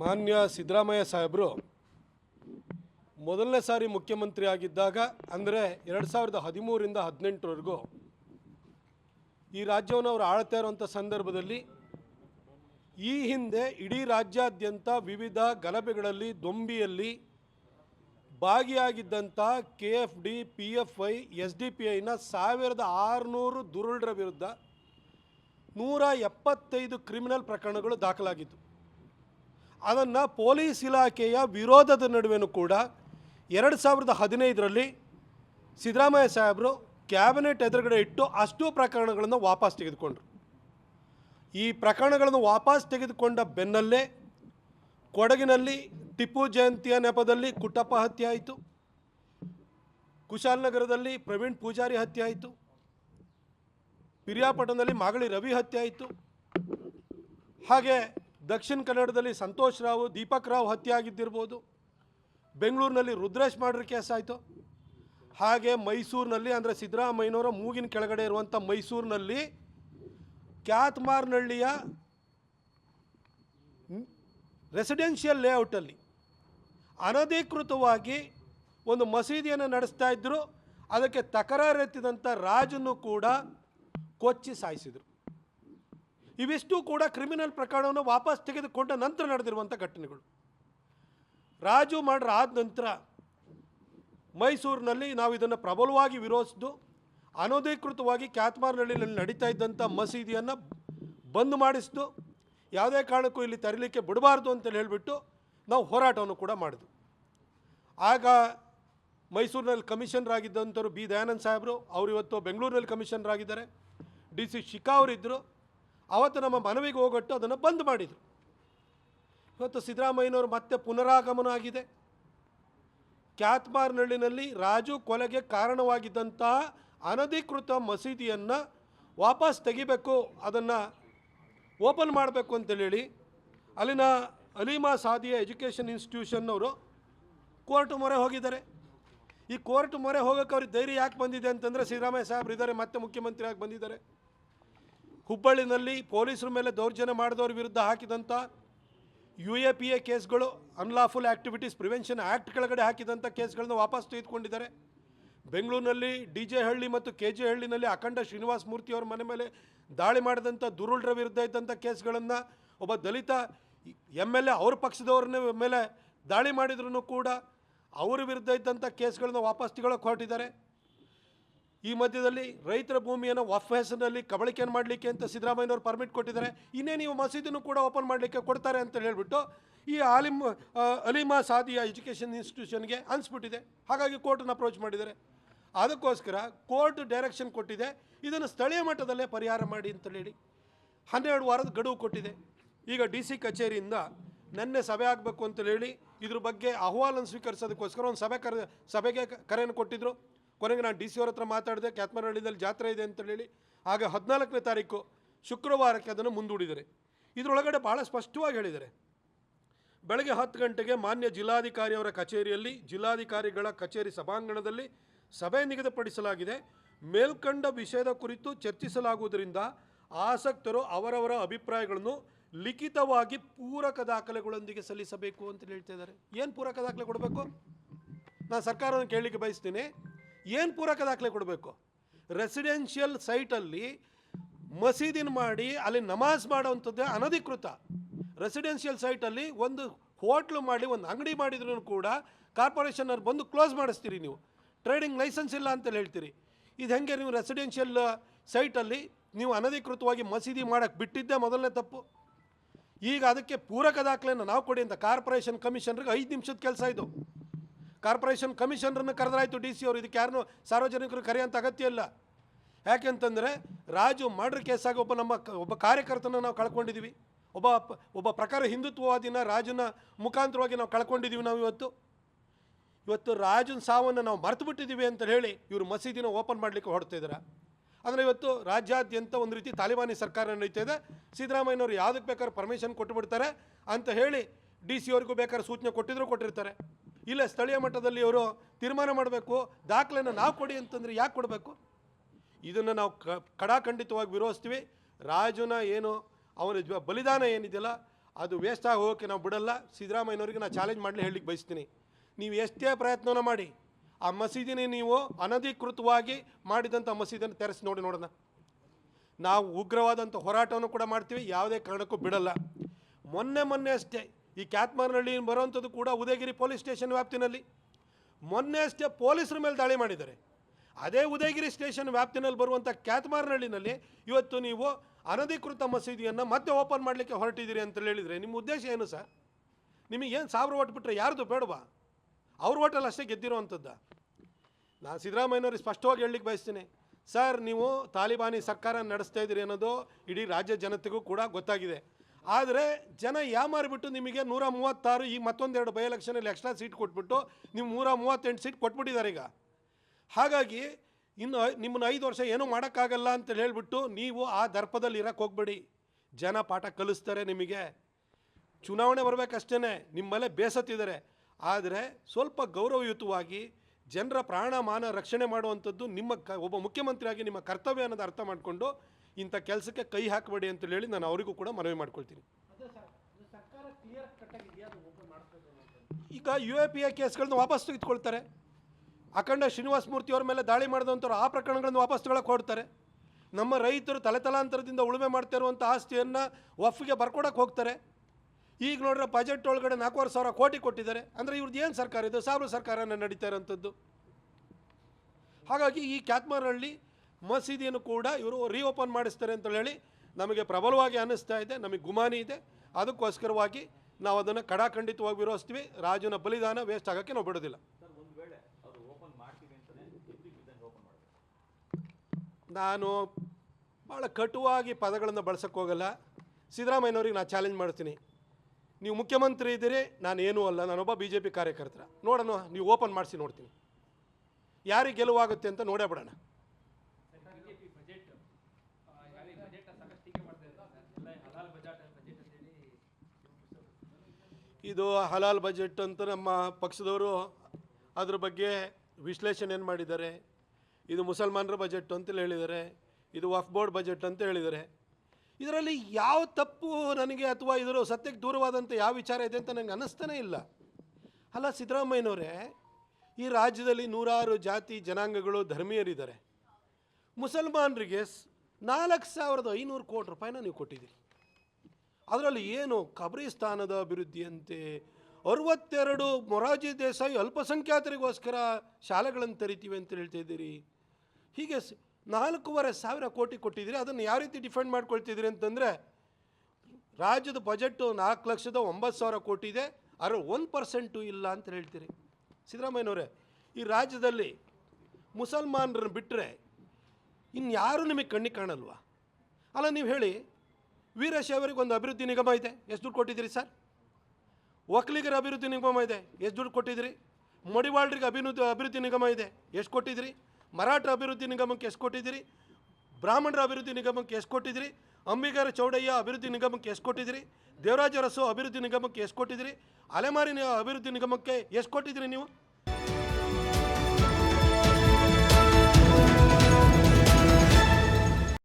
ಮಾನ್ಯ ಸಿದ್ದರಾಮಯ್ಯ ಸಾಹೇಬರು, ಮೊದಲನೇ ಸಾರಿ ಮುಖ್ಯಮಂತ್ರಿ ಆಗಿದ್ದಾಗ, ಅಂದರೆ ಎರಡು ಸಾವಿರದ ಹದಿಮೂರಿಂದ ಹದಿನೆಂಟರವರೆಗೂ, ಈ ರಾಜ್ಯವನ್ನು ಅವರು ಆಳ್ತಾ ಇರುವಂಥ ಸಂದರ್ಭದಲ್ಲಿ, ಈ ಹಿಂದೆ ಇಡೀ ರಾಜ್ಯಾದ್ಯಂತ ವಿವಿಧ ಗಲಭೆಗಳಲ್ಲಿ, ದೊಂಬಿಯಲ್ಲಿ ಭಾಗಿಯಾಗಿದ್ದಂಥ K F D P F I S D P ಐನ ಸಾವಿರದ ಆರುನೂರು ದುರುಳರ ವಿರುದ್ಧ ನೂರ ಎಪ್ಪತ್ತೈದು ಕ್ರಿಮಿನಲ್ ಪ್ರಕರಣಗಳು ದಾಖಲಾಗಿತ್ತು ಅದನ್ನು ಪೊಲೀಸ್ ಇಲಾಖೆಯ ವಿರೋಧದ ನಡುವೆನೂ ಕೂಡ ಎರಡು ಸಾವಿರದ ಹದಿನೈದರಲ್ಲಿ ಸಿದ್ದರಾಮಯ್ಯ ಸಾಹೇಬರು ಕ್ಯಾಬಿನೆಟ್ ಎದುರುಗಡೆ ಇಟ್ಟು ಅಷ್ಟು ಪ್ರಕರಣಗಳನ್ನು ವಾಪಸ್ ತೆಗೆದುಕೊಂಡರು. ಈ ಪ್ರಕರಣಗಳನ್ನು ವಾಪಸ್ ತೆಗೆದುಕೊಂಡ ಬೆನ್ನಲ್ಲೇ ಕೊಡಗಿನಲ್ಲಿ ಟಿಪ್ಪು ಜಯಂತಿಯ ನೆಪದಲ್ಲಿ ಕುಟ್ಟಪ್ಪ ಹತ್ಯೆ ಆಯಿತು. ಕುಶಾಲನಗರದಲ್ಲಿ ಪ್ರವೀಣ್ ಪೂಜಾರಿ ಹತ್ಯೆ ಆಯಿತು. ಪಿರಿಯಾಪಟ್ಟಣದಲ್ಲಿ ಮಾಗಳಿ ರವಿ ಹತ್ಯೆ ಆಯಿತು. ಹಾಗೆ ದಕ್ಷಿಣ ಕನ್ನಡದಲ್ಲಿ ಸಂತೋಷ್ ರಾವ್, ದೀಪಕ್ ರಾವ್ ಹತ್ಯೆ ಆಗಿದ್ದಿರ್ಬೋದು ಬೆಂಗಳೂರಿನಲ್ಲಿ ರುದ್ರೇಶ್ ಮಾಡ್ರಿ ಕೇಸ್ ಆಯಿತು. ಹಾಗೆ ಮೈಸೂರಿನಲ್ಲಿ ಅಂದರೆ ಸಿದ್ದರಾಮಯ್ಯನವರ ಮೂಗಿನ ಕೆಳಗಡೆ ಇರುವಂಥ ಮೈಸೂರಿನಲ್ಲಿ ಕ್ಯಾತ್ಮಾರ್ನಹಳ್ಳಿಯ ರೆಸಿಡೆನ್ಷಿಯಲ್ ಲೇಔಟಲ್ಲಿ ಅನಧಿಕೃತವಾಗಿ ಒಂದು ಮಸೀದಿಯನ್ನು ನಡೆಸ್ತಾ ಇದ್ದರು ಅದಕ್ಕೆ ತಕರಾರೆತ್ತಿದಂಥ ರಾಜನ್ನು ಕೂಡ ಕೊಚ್ಚಿ ಸಾಯಿಸಿದರು. ಇವಿಷ್ಟು ಕೂಡ ಕ್ರಿಮಿನಲ್ ಪ್ರಕರಣವನ್ನು ವಾಪಸ್ ತೆಗೆದುಕೊಂಡ ನಂತರ ನಡೆದಿರುವಂಥ ಘಟನೆಗಳು. ರಾಜು ಮಾಡ್ರ ಆದ ನಂತರ ಮೈಸೂರಿನಲ್ಲಿ ನಾವು ಇದನ್ನು ಪ್ರಬಲವಾಗಿ ವಿರೋಧಿಸಿದ್ದು ಅನಧಿಕೃತವಾಗಿ ಕ್ಯಾತ್ಮಾರ್ನಹಳ್ಳಿನಲ್ಲಿ ನಡೀತಾ ಇದ್ದಂಥ ಮಸೀದಿಯನ್ನು ಬಂದ್ ಮಾಡಿಸಿದ್ದು ಯಾವುದೇ ಕಾರಣಕ್ಕೂ ಇಲ್ಲಿ ತರಲಿಕ್ಕೆ ಬಿಡಬಾರ್ದು ಅಂತೇಳಿ ಹೇಳಿಬಿಟ್ಟು ನಾವು ಹೋರಾಟವನ್ನು ಕೂಡ ಮಾಡಿದ್ವು. ಆಗ ಮೈಸೂರಿನಲ್ಲಿ ಕಮಿಷನರ್ ಆಗಿದ್ದಂಥವ್ರು ಬಿ. ದಯಾನಂದ್ ಸಾಹೇಬರು, ಅವರು ಇವತ್ತು ಬೆಂಗಳೂರಿನಲ್ಲಿ ಕಮಿಷನರ್ ಆಗಿದ್ದಾರೆ. ಡಿ. ಸಿ. ಶಿಖಾ ಅವರಿದ್ದರು. ಅವತ್ತು ನಮ್ಮ ಮನವಿಗೆ ಹೋಗೊಟ್ಟು ಅದನ್ನು ಬಂದ್ ಮಾಡಿದರು. ಇವತ್ತು ಸಿದ್ದರಾಮಯ್ಯನವರು ಮತ್ತೆ ಪುನರಾಗಮನ ಆಗಿದೆ. ಕ್ಯಾತ್ಮಾರ್ನಳ್ಳಿನಲ್ಲಿ ರಾಜು ಕೊಲೆಗೆ ಕಾರಣವಾಗಿದ್ದಂಥ ಅನಧಿಕೃತ ಮಸೀದಿಯನ್ನು ವಾಪಸ್ ತೆಗಿಬೇಕು, ಅದನ್ನು ಓಪನ್ ಮಾಡಬೇಕು ಅಂತೇಳಿ ಅಲ್ಲಿನ ಅಲಿಮಾ ಸಾದಿಯ ಎಜುಕೇಷನ್ ಇನ್ಸ್ಟಿಟ್ಯೂಷನ್ನವರು ಕೋರ್ಟ್ ಮೊರೆ ಹೋಗಿದ್ದಾರೆ. ಈ ಕೋರ್ಟ್ ಮೊರೆ ಹೋಗೋಕೆ ಅವ್ರಿಗೆ ಧೈರ್ಯ ಯಾಕೆ ಬಂದಿದೆ ಅಂತಂದರೆ ಸಿದ್ದರಾಮಯ್ಯ ಸಾಹೇಬ್ರು ಇದ್ದಾರೆ, ಮತ್ತೆ ಮುಖ್ಯಮಂತ್ರಿ ಆಗಿ ಬಂದಿದ್ದಾರೆ. ಹುಬ್ಬಳ್ಳಿನಲ್ಲಿ ಪೊಲೀಸರ ಮೇಲೆ ದೌರ್ಜನ್ಯ ಮಾಡಿದವ್ರ ವಿರುದ್ಧ ಹಾಕಿದಂಥ ಯು ಎ ಪಿ ಎ ಕೇಸ್ಗಳು ಅನ್ಲಾಫುಲ್ ಆ್ಯಕ್ಟಿವಿಟೀಸ್ ಪ್ರಿವೆನ್ಷನ್ ಆ್ಯಕ್ಟ್ ಕೆಳಗಡೆ ಹಾಕಿದಂಥ ಕೇಸ್ಗಳನ್ನ ವಾಪಸ್ ತೆಗೆದುಕೊಂಡಿದ್ದಾರೆ. ಬೆಂಗಳೂರಿನಲ್ಲಿ ಡಿ ಜೆ ಹಳ್ಳಿ ಮತ್ತು ಕೆ ಜೆ ಹಳ್ಳಿನಲ್ಲಿ ಅಖಂಡ ಶ್ರೀನಿವಾಸ ಮೂರ್ತಿ ಅವರ ಮನೆ ಮೇಲೆ ದಾಳಿ ಮಾಡಿದಂಥ ದುರುಳ್ರ ವಿರುದ್ಧ ಇದ್ದಂಥ ಕೇಸ್ಗಳನ್ನು ಒಬ್ಬ ದಲಿತ ಎಂ ಎಲ್ ಎ ಅವ್ರ ಪಕ್ಷದವ್ರನ್ನ ಮೇಲೆ ದಾಳಿ ಮಾಡಿದ್ರು ಕೂಡ ಅವರ ವಿರುದ್ಧ ಇದ್ದಂಥ ಕೇಸ್ಗಳನ್ನ ವಾಪಸ್ ತಗೊಳ್ಳೋಕೆ ಹೊರಟಿದ್ದಾರೆ. ಈ ಮಧ್ಯದಲ್ಲಿ ರೈತರ ಭೂಮಿಯನ್ನು ವಫ್ ಹೆಸರಿನಲ್ಲಿ ಕಬಳಿಕೆಯನ್ನು ಮಾಡಲಿಕ್ಕೆ ಅಂತ ಸಿದ್ದರಾಮಯ್ಯನವರು ಪರ್ಮಿಟ್ ಕೊಟ್ಟಿದ್ದಾರೆ. ಇನ್ನೇ ನೀವು ಮಸೀದಿನೂ ಕೂಡ ಓಪನ್ ಮಾಡಲಿಕ್ಕೆ ಕೊಡ್ತಾರೆ ಅಂತ ಹೇಳಿಬಿಟ್ಟು ಈ ಆಲಿಮ್ ಅಲಿಮಾ ಸಾದಿಯ ಎಜುಕೇಷನ್ ಇನ್ಸ್ಟಿಟ್ಯೂಷನ್ಗೆ ಅನಿಸ್ಬಿಟ್ಟಿದೆ. ಹಾಗಾಗಿ ಕೋರ್ಟನ್ನು ಅಪ್ರೋಚ್ ಮಾಡಿದ್ದಾರೆ. ಅದಕ್ಕೋಸ್ಕರ ಕೋರ್ಟ್ ಡೈರೆಕ್ಷನ್ ಕೊಟ್ಟಿದೆ. ಇದನ್ನು ಸ್ಥಳೀಯ ಮಟ್ಟದಲ್ಲೇ ಪರಿಹಾರ ಮಾಡಿ ಅಂತ ಹೇಳಿ ಹನ್ನೆರಡು ವಾರದ ಗಡುವು ಕೊಟ್ಟಿದೆ. ಈಗ ಡಿ ಸಿ ಕಚೇರಿಯಿಂದ ನೆನ್ನೆ ಸಭೆ ಆಗಬೇಕು ಅಂತ ಹೇಳಿ ಇದ್ರ ಬಗ್ಗೆ ಅಹವಾಲನ್ನು ಸ್ವೀಕರಿಸೋದಕ್ಕೋಸ್ಕರ ಒಂದು ಸಭೆ ಕರೆ, ಸಭೆಗೆ ಕರೆಯನ್ನು ಕೊಟ್ಟಿದ್ದರು ಕೊನೆಗೆ ನಾನು ಡಿ ಸಿ ಅವ್ರ ಹತ್ರ ಮಾತಾಡಿದೆ ಕ್ಯಾತ್ಮರಹಳ್ಳಿದಲ್ಲಿ ಜಾತ್ರೆ ಇದೆ ಅಂತ ಹೇಳಿ ಆಗ ಹದಿನಾಲ್ಕನೇ ತಾರೀಕು ಶುಕ್ರವಾರಕ್ಕೆ ಅದನ್ನು ಮುಂದೂಡಿದರೆ ಇದರೊಳಗಡೆ ಭಾಳ ಸ್ಪಷ್ಟವಾಗಿ ಹೇಳಿದ್ದಾರೆ. ಬೆಳಗ್ಗೆ ಹತ್ತು ಗಂಟೆಗೆ ಮಾನ್ಯ ಜಿಲ್ಲಾಧಿಕಾರಿಯವರ ಕಚೇರಿಯಲ್ಲಿ ಜಿಲ್ಲಾಧಿಕಾರಿಗಳ ಕಚೇರಿ ಸಭಾಂಗಣದಲ್ಲಿ ಸಭೆ ನಿಗದಿಪಡಿಸಲಾಗಿದೆ. ಮೇಲ್ಕಂಡ ವಿಷಯದ ಕುರಿತು ಚರ್ಚಿಸಲಾಗುವುದರಿಂದ ಆಸಕ್ತರು ಅವರವರ ಅಭಿಪ್ರಾಯಗಳನ್ನು ಲಿಖಿತವಾಗಿ ಪೂರಕ ದಾಖಲೆಗಳೊಂದಿಗೆ ಸಲ್ಲಿಸಬೇಕು ಅಂತ ಹೇಳ್ತಾ ಇದ್ದಾರೆ. ಏನು ಪೂರಕ ದಾಖಲೆ ಕೊಡಬೇಕು? ನಾನು ಸರ್ಕಾರವನ್ನು ಕೇಳಲಿಕ್ಕೆ ಬಯಸ್ತೀನಿ. ಏನು ಪೂರಕ ದಾಖಲೆ ಕೊಡಬೇಕು? ರೆಸಿಡೆನ್ಷಿಯಲ್ ಸೈಟಲ್ಲಿ ಮಸೀದಿನ ಮಾಡಿ ಅಲ್ಲಿ ನಮಾಜ್ ಮಾಡೋವಂಥದ್ದು ಅನಧಿಕೃತ. ರೆಸಿಡೆನ್ಷಿಯಲ್ ಸೈಟಲ್ಲಿ ಒಂದು ಹೋಟ್ಲು ಮಾಡಿ, ಒಂದು ಅಂಗಡಿ ಮಾಡಿದ್ರು ಕೂಡ ಕಾರ್ಪೊರೇಷನ್ನವ್ರು ಬಂದು ಕ್ಲೋಸ್ ಮಾಡಿಸ್ತೀರಿ ನೀವು. ಟ್ರೇಡಿಂಗ್ ಲೈಸೆನ್ಸ್ ಇಲ್ಲ ಅಂತೇಳಿ ಹೇಳ್ತೀರಿ. ಇದು ಹೆಂಗೆ ನೀವು ರೆಸಿಡೆನ್ಷಿಯಲ್ ಸೈಟಲ್ಲಿ ನೀವು ಅನಧಿಕೃತವಾಗಿ ಮಸೀದಿ ಮಾಡೋಕ್ಕೆ ಬಿಟ್ಟಿದ್ದೇ ಮೊದಲನೇ ತಪ್ಪು. ಈಗ ಅದಕ್ಕೆ ಪೂರಕ ದಾಖಲೆಯನ್ನು ನಾವು ಕೊಡಿ ಅಂತ ಕಾರ್ಪೊರೇಷನ್ ಕಮಿಷನ್ರಿಗೆ ಐದು ನಿಮಿಷದ ಕೆಲಸ ಇದು. ಕಾರ್ಪೊರೇಷನ್ ಕಮಿಷನರನ್ನು ಕರೆದ್ರಾಯ್ತು ಡಿ ಸಿ ಅವರು. ಇದಕ್ಕೆ ಯಾರನ್ನೂ ಸಾರ್ವಜನಿಕರು ಕರೆಯೋಂಥ ಅಗತ್ಯ ಇಲ್ಲ. ಯಾಕೆಂತಂದರೆ ರಾಜು ಮರ್ಡರ್ ಕೇಸಾಗಿ ಒಬ್ಬ ನಮ್ಮ ಒಬ್ಬ ಕಾರ್ಯಕರ್ತನ ನಾವು ಕಳ್ಕೊಂಡಿದ್ದೀವಿ ಒಬ್ಬ ಒಬ್ಬ ಪ್ರಕಾರ ಹಿಂದುತ್ವವಾದಿನ ರಾಜನ ಮುಖಾಂತರವಾಗಿ ನಾವು ಕಳ್ಕೊಂಡಿದ್ದೀವಿ ನಾವು ಇವತ್ತು. ಇವತ್ತು ರಾಜನ ಸಾವನ್ನು ನಾವು ಮರೆತು ಬಿಟ್ಟಿದ್ದೀವಿ ಅಂತ ಹೇಳಿ ಇವರು ಮಸೀದಿನ ಓಪನ್ ಮಾಡಲಿಕ್ಕೆ ಹೊರಡ್ತಿದ್ದಾರೆ ಅಂದರೆ ಇವತ್ತು ರಾಜ್ಯಾದ್ಯಂತ ಒಂದು ರೀತಿ ತಾಲಿಬಾನಿ ಸರ್ಕಾರ ನಡೀತಾ ಇದೆ. ಸಿದ್ದರಾಮಯ್ಯನವರು ಯಾವುದಕ್ಕೆ ಬೇಕಾದ್ರೆ ಪರ್ಮಿಷನ್ ಕೊಟ್ಟು ಬಿಡ್ತಾರೆ ಅಂತ ಹೇಳಿ ಡಿ ಸಿ ಅವ್ರಿಗೂ ಬೇಕಾದ್ರೆ ಸೂಚನೆ ಕೊಟ್ಟಿದ್ರು ಕೊಟ್ಟಿರ್ತಾರೆ. ಇಲ್ಲ, ಸ್ಥಳೀಯ ಮಟ್ಟದಲ್ಲಿ ಅವರು ತೀರ್ಮಾನ ಮಾಡಬೇಕು ದಾಖಲೆಯನ್ನು ನಾವು ಕೊಡಿ ಅಂತಂದರೆ ಯಾಕೆ ಕೊಡಬೇಕು? ಇದನ್ನು ನಾವು ಕ ಕಡಾಖಂಡಿತವಾಗಿ ವಿರೋಧಿಸ್ತೀವಿ. ರಾಜನ ಏನು, ಅವನ ಬಲಿದಾನ ಏನಿದೆಯಲ್ಲ, ಅದು ವೇಸ್ಟ್ ಆಗಿ ಹೋಗೋಕ್ಕೆ ನಾವು ಬಿಡಲ್ಲ. ಸಿದ್ದರಾಮಯ್ಯನವರಿಗೆ ನಾನು ಚಾಲೆಂಜ್ ಮಾಡಲಿ ಹೇಳಲಿಕ್ಕೆ ಬಯಸ್ತೀನಿ. ನೀವು ಎಷ್ಟೇ ಪ್ರಯತ್ನವನ್ನು ಮಾಡಿ, ಆ ಮಸೀದಿನ ನೀವು ಅನಧಿಕೃತವಾಗಿ ಮಾಡಿದಂಥ ಮಸೀದಿಯನ್ನು ತೆರೆಸಿ ನೋಡಿ ನೋಡೋಣ. ನಾವು ಉಗ್ರವಾದಂಥ ಹೋರಾಟವನ್ನು ಕೂಡ ಮಾಡ್ತೀವಿ, ಯಾವುದೇ ಕಾರಣಕ್ಕೂ ಬಿಡಲ್ಲ. ಮೊನ್ನೆ ಮೊನ್ನೆ ಅಷ್ಟೇ ಈ ಕ್ಯಾತ್ಮಾರ್ನಹಳ್ಳಿ ಬರುವಂಥದ್ದು ಕೂಡ ಉದಯಗಿರಿ ಪೊಲೀಸ್ ಸ್ಟೇಷನ್ ವ್ಯಾಪ್ತಿನಲ್ಲಿ. ಮೊನ್ನೆ ಅಷ್ಟೇ ಪೊಲೀಸರ ಮೇಲೆ ದಾಳಿ ಮಾಡಿದ್ದಾರೆ. ಅದೇ ಉದಯಗಿರಿ ಸ್ಟೇಷನ್ ವ್ಯಾಪ್ತಿನಲ್ಲಿ ಬರುವಂಥ ಕ್ಯಾತ್ಮಾರ್ನಹಳ್ಳಿನಲ್ಲಿ ಇವತ್ತು ನೀವು ಅನಧಿಕೃತ ಮಸೀದಿಯನ್ನು ಮತ್ತೆ ಓಪನ್ ಮಾಡಲಿಕ್ಕೆ ಹೊರಟಿದ್ದೀರಿ ಅಂತ ಹೇಳಿದರೆ ನಿಮ್ಮ ಉದ್ದೇಶ ಏನು ಸರ್? ನಿಮಗೆ ಏನು ಸಾವಿರ ಓಟ್ ಬಿಟ್ಟರೆ ಯಾರ್ದು ಬೇಡವಾ? ಅವ್ರ ಓಟಲ್ಲಿ ಅಷ್ಟೇ ಗೆದ್ದಿರೋವಂಥದ್ದು? ನಾನು ಸಿದ್ದರಾಮಯ್ಯನವ್ರಿಗೆ ಸ್ಪಷ್ಟವಾಗಿ ಹೇಳಲಿಕ್ಕೆ ಬಯಸ್ತೀನಿ. ಸರ್, ನೀವು ತಾಲಿಬಾನಿ ಸರ್ಕಾರ ನಡೆಸ್ತಾ ಇದ್ದೀರಿ ಅನ್ನೋದು ಇಡೀ ರಾಜ್ಯ ಜನತೆಗೂ ಕೂಡ ಗೊತ್ತಾಗಿದೆ. ಆದರೆ ಜನ ಯಾಮಾರಿಬಿಟ್ಟು ನಿಮಗೆ ನೂರ ಮೂವತ್ತಾರು ಈ ಮತ್ತೊಂದೆರಡು ಬೈ ಎಲೆಕ್ಷನಲ್ಲಿ ಎಕ್ಸ್ಟ್ರಾ ಸೀಟ್ ಕೊಟ್ಬಿಟ್ಟು ನೀವು ನೂರ ಮೂವತ್ತೆಂಟು ಸೀಟ್ ಕೊಟ್ಬಿಟ್ಟಿದ್ದಾರೆ ಈಗ. ಹಾಗಾಗಿ ಇನ್ನು ನಿಮ್ಮನ್ನು ಐದು ವರ್ಷ ಏನೂ ಮಾಡೋಕ್ಕಾಗಲ್ಲ ಅಂತ ಹೇಳಿಬಿಟ್ಟು ನೀವು ಆ ದರ್ಪದಲ್ಲಿ ಇರೋಕ್ಕೆ ಹೋಗ್ಬೇಡಿ. ಜನ ಪಾಠ ಕಲಿಸ್ತಾರೆ ನಿಮಗೆ. ಚುನಾವಣೆ ಬರಬೇಕಷ್ಟೇ ನಿಮ್ಮ ಮೇಲೆ ಬೇಸತ್ತಿದ್ದಾರೆ. ಆದರೆ ಸ್ವಲ್ಪ ಗೌರವಯುತವಾಗಿ ಜನರ ಪ್ರಾಣ ಮಾನ ರಕ್ಷಣೆ ಮಾಡುವಂಥದ್ದು ನಿಮ್ಮ ಕ, ಒಬ್ಬ ಮುಖ್ಯಮಂತ್ರಿಯಾಗಿ ನಿಮ್ಮ ಕರ್ತವ್ಯ ಅನ್ನೋದು ಅರ್ಥ ಮಾಡಿಕೊಂಡು ಇಂಥ ಕೆಲಸಕ್ಕೆ ಕೈ ಹಾಕಬೇಡಿ ಅಂತ ಹೇಳಿ ನಾನು ಅವರಿಗೂ ಕೂಡ ಮನವಿ ಮಾಡ್ಕೊಳ್ತೀನಿ. ಈಗ ಯು ಎ ಪಿ ಎ ಕೇಸ್ಗಳನ್ನ ವಾಪಸ್ ತೆಗೆದುಕೊಳ್ತಾರೆ. ಅಖಂಡ ಶ್ರೀನಿವಾಸ ಮೂರ್ತಿ ಅವರ ಮೇಲೆ ದಾಳಿ ಮಾಡಿದಂಥವ್ರು ಆ ಪ್ರಕರಣಗಳನ್ನು ವಾಪಸ್ ತಗೊಳಕ್ಕೆ ಹೊರಡ್ತಾರೆ. ನಮ್ಮ ರೈತರು ತಲೆತಲಾಂತರದಿಂದ ಉಳುಮೆ ಮಾಡ್ತಾ ಇರುವಂಥ ಆಸ್ತಿಯನ್ನು ವಫ್ಗೆ ಬರ್ಕೊಡಕ್ಕೆ ಹೋಗ್ತಾರೆ. ಈಗ ನೋಡ್ರೆ ಬಜೆಟ್ ಒಳಗಡೆ ನಾಲ್ಕೂವರೆ ಸಾವಿರ ಕೋಟಿ ಕೊಟ್ಟಿದ್ದಾರೆ. ಅಂದರೆ ಇವ್ರದ್ದು ಏನು ಸರ್ಕಾರ? ಇದು ಸಾವಿರ ಸರ್ಕಾರನ ನಡೀತಾ ಇರೋಂಥದ್ದು. ಹಾಗಾಗಿ ಈ ಕ್ಯಾತ್ಮಾರಹಳ್ಳಿ ಮಸೀದಿಯನ್ನು ಕೂಡ ಇವರು ರೀಓಪನ್ ಮಾಡಿಸ್ತಾರೆ ಅಂತ ಹೇಳಿ ನಮಗೆ ಪ್ರಬಲವಾಗಿ ಅನ್ನಿಸ್ತಾ ಇದೆ ನಮಗೆ ಗುಮಾನಿ ಇದೆ. ಅದಕ್ಕೋಸ್ಕರವಾಗಿ ನಾವು ಅದನ್ನು ಕಡಾಖಂಡಿತವಾಗಿ ವಿರೋಧಿಸ್ತೀವಿ. ರಾಜನ ಬಲಿದಾನ ವೇಸ್ಟ್ ಆಗೋಕ್ಕೆ ನಾವು ಬಿಡೋದಿಲ್ಲ. ನಾನು ಭಾಳ ಕಟುವಾಗಿ ಪದಗಳನ್ನು ಬಳಸೋಕ್ಕೋಗಲ್ಲ ಸಿದ್ದರಾಮಯ್ಯನವ್ರಿಗೆ ನಾನು ಚಾಲೆಂಜ್ ಮಾಡ್ತೀನಿ. ನೀವು ಮುಖ್ಯಮಂತ್ರಿ ಇದ್ದೀರಿ ನಾನು ಏನೂ ಅಲ್ಲ ನಾನೊಬ್ಬ ಬಿ ಜೆ ಪಿ ಕಾರ್ಯಕರ್ತರ. ನೋಡೋಣ ನೀವು ಓಪನ್ ಮಾಡಿಸಿ ನೋಡ್ತೀನಿ. ಯಾರಿಗೆ ಗೆಲುವಾಗುತ್ತೆ ಅಂತ ನೋಡೇ ಬಿಡೋಣ ಬಿಜೆಪಿ ಬಜೆಟ್ ಈಗಾಗಲೇ ಬಜೆಟ್ ಸಾಕಷ್ಟು ಟೀಕೆ ಮಾಡ್ತಾ ಇದ್ದಾರೆ ಎಲ್ಲ ಹಲಾಲ್ ಬಜೆಟ್ ಬಜೆಟ್ ಅಂತೇಳಿ ಇದು ಹಲಾಲ್ ಬಜೆಟ್ ಅಂತ ನಮ್ಮ ಪಕ್ಷದವರು ಅದ್ರ ಬಗ್ಗೆ ವಿಶ್ಲೇಷಣೆ ಏನು ಮಾಡಿದ್ದಾರೆ? ಇದು ಮುಸಲ್ಮಾನರ ಬಜೆಟ್ ಅಂತ ಹೇಳಿದ್ದಾರೆ. ಇದು ವಫ್ ಬೋರ್ಡ್ ಬಜೆಟ್ ಅಂತ ಹೇಳಿದ್ದಾರೆ. ಇದರಲ್ಲಿ ಯಾವ ತಪ್ಪು ನನಗೆ ಅಥವಾ ಇದರ ಸತ್ಯಕ್ಕೆ ದೂರವಾದಂಥ ಯಾವ ವಿಚಾರ ಇದೆ ಅಂತ ನನಗೆ ಅನ್ನಿಸ್ತಾನೇ ಇಲ್ಲ. ಅಲ್ಲ, ಸಿದ್ದರಾಮಯ್ಯನವರೇ, ಈ ರಾಜ್ಯದಲ್ಲಿ ನೂರಾರು ಜಾತಿ ಜನಾಂಗಗಳು ಧರ್ಮೀಯರಿದ್ದಾರೆ. ಮುಸಲ್ಮಾನರಿಗೆ ನಾಲ್ಕು ಸಾವಿರದ ಐನೂರು ಕೋಟಿ ರೂಪಾಯಿನ ನೀವು ಕೊಟ್ಟಿದ್ದೀರಿ. ಅದರಲ್ಲಿ ಏನು ಕಬ್ರಿಸ್ತಾನದ ಅಭಿವೃದ್ಧಿಯಂತೆ? ಅರವತ್ತೆರಡು ಮೊರಾರ್ಜಿ ದೇಸಾಯಿ ಅಲ್ಪಸಂಖ್ಯಾತರಿಗೋಸ್ಕರ ಶಾಲೆಗಳನ್ನು ತೆರಿತೀವಿ ಅಂತ ಹೇಳ್ತಾ ಇದ್ದೀರಿ. ಹೀಗೆ ನಾಲ್ಕೂವರೆ ಸಾವಿರ ಕೋಟಿ ಕೊಟ್ಟಿದ್ದೀರಿ. ಅದನ್ನು ಯಾವ ರೀತಿ ಡಿಫೆಂಡ್ ಮಾಡ್ಕೊಳ್ತಿದ್ದೀರಿ ಅಂತಂದರೆ, ರಾಜ್ಯದ ಬಜೆಟ್ಟು ನಾಲ್ಕು ಲಕ್ಷದ ಒಂಬತ್ತು ಸಾವಿರ ಕೋಟಿ ಇದೆ. ಅದರ ಒಂದು ಪರ್ಸೆಂಟು ಇಲ್ಲ ಅಂತ ಹೇಳ್ತೀರಿ. ಸಿದ್ದರಾಮಯ್ಯನವರೇ, ಈ ರಾಜ್ಯದಲ್ಲಿ ಮುಸಲ್ಮಾನರನ್ನು ಬಿಟ್ಟರೆ ಇನ್ಯಾರೂ ನಿಮಗೆ ಕಣ್ಣಿಗೆ ಕಾಣಲ್ವಾ? ಅಲ್ಲ, ನೀವು ಹೇಳಿ ವೀರಶೈವರಿಗೆ ಒಂದು ಅಭಿವೃದ್ಧಿ ನಿಗಮ ಇದೆ. ಎಷ್ಟು ದುಡ್ಡು ಕೊಟ್ಟಿದ್ದೀರಿ ಸರ್? ಒಕ್ಕಲಿಗರ ಅಭಿವೃದ್ಧಿ ನಿಗಮ ಇದೆ. ಎಷ್ಟು ದುಡ್ಡು ಕೊಟ್ಟಿದ್ದೀರಿ? ಮಡಿವಾಳರಿಗೆ ಅಭಿವೃದ್ಧಿ ಅಭಿವೃದ್ಧಿ ನಿಗಮ ಇದೆ. ಎಷ್ಟು ಕೊಟ್ಟಿದ್ದೀರಿ? ಮರಾಠ ಅಭಿವೃದ್ಧಿ ನಿಗಮಕ್ಕೆ ಎಷ್ಟು ಕೊಟ್ಟಿದ್ದೀರಿ? ಬ್ರಾಹ್ಮಣರ ಅಭಿವೃದ್ಧಿ ನಿಗಮಕ್ಕೆ ಎಷ್ಟು ಕೊಟ್ಟಿದ್ದೀರಿ? ಅಂಬಿಗರ ಚೌಡಯ್ಯ ಅಭಿವೃದ್ಧಿ ನಿಗಮಕ್ಕೆ ಎಷ್ಟು ಕೊಟ್ಟಿದ್ದೀರಿ? ದೇವರಾಜ ಅರಸು ಅಭಿವೃದ್ಧಿ ನಿಗಮಕ್ಕೆ ಎಷ್ಟು ಕೊಟ್ಟಿದ್ದೀರಿ? ಅಲೆಮಾರಿ ಅಭಿವೃದ್ಧಿ ನಿಗಮಕ್ಕೆ ಎಷ್ಟು ಕೊಟ್ಟಿದ್ದೀರಿ ನೀವು?